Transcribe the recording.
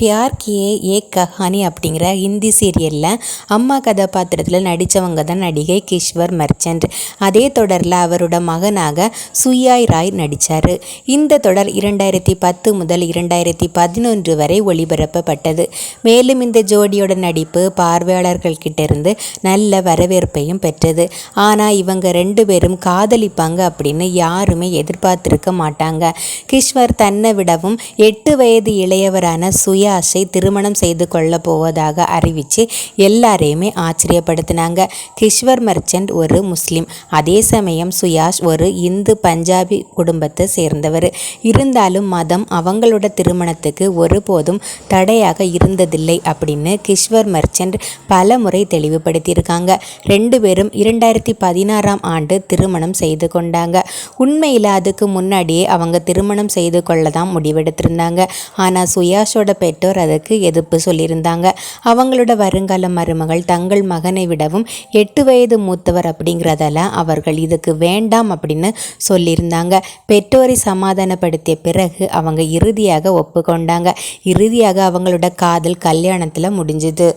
Pyaar Kii ஏக் கஹானி அப்படிங்கிற ஹிந்தி சீரியலில் அம்மா கதாபாத்திரத்தில் நடித்தவங்க தான் நடிகை கிஷ்வர் மர்ச்சன்ட். அதே தொடரில் அவரோட மகனாக சுயாய் ராய் நடித்தார் இந்த தொடர் இரண்டாயிரத்தி பத்து முதல் இரண்டாயிரத்தி பதினொன்று வரை ஒளிபரப்பப்பட்டது. மேலும் இந்த ஜோடியோட நடிப்பு பார்வையாளர்கள்கிட்ட இருந்து நல்ல வரவேற்பையும் பெற்றது. ஆனால் இவங்க ரெண்டு பேரும் காதலிப்பாங்க அப்படின்னு யாருமே எதிர்பார்த்திருக்க மாட்டாங்க. கிஷ்வர் தன்னை விடவும் எட்டு வயது இளையவரான சுயா சுயாஷை திருமணம் செய்து கொள்ளப் போவதாக அறிவித்து எல்லாரையுமே ஆச்சரியப்படுத்தினாங்க. கிஷ்வர் மர்ச்சன்ட் ஒரு முஸ்லீம். அதே சமயம் சுயாஷ் ஒரு இந்து பஞ்சாபி குடும்பத்தை சேர்ந்தவர். இருந்தாலும் மதம் அவங்களோட திருமணத்துக்கு ஒருபோதும் தடையாக இருந்ததில்லை அப்படின்னு கிஷ்வர் மர்ச்சன்ட் பல முறை தெளிவுபடுத்தியிருக்காங்க. ரெண்டு பேரும் இரண்டாயிரத்தி பதினாறாம் ஆண்டு திருமணம் செய்து கொண்டாங்க. உண்மையில் அதுக்கு முன்னாடியே அவங்க திருமணம் செய்து கொள்ள தான் முடிவெடுத்திருந்தாங்க. ஆனால் சுயாஷோட பெற்ற பெற்றோர் அதற்கு எதிர்ப்பு சொல்லியிருந்தாங்க. அவங்களோட வருங்கால மருமகள் தங்கள் மகனை விடவும் எட்டு வயது மூத்தவர் அப்படிங்கிறதால அவர்கள் இதுக்கு வேண்டாம் அப்படின்னு சொல்லியிருந்தாங்க. பெற்றோரை சமாதானப்படுத்திய பிறகு அவங்க இறுதியாக ஒப்புக்கொண்டாங்க. இறுதியாக அவங்களோட காதல் கல்யாணத்தில் முடிஞ்சுது.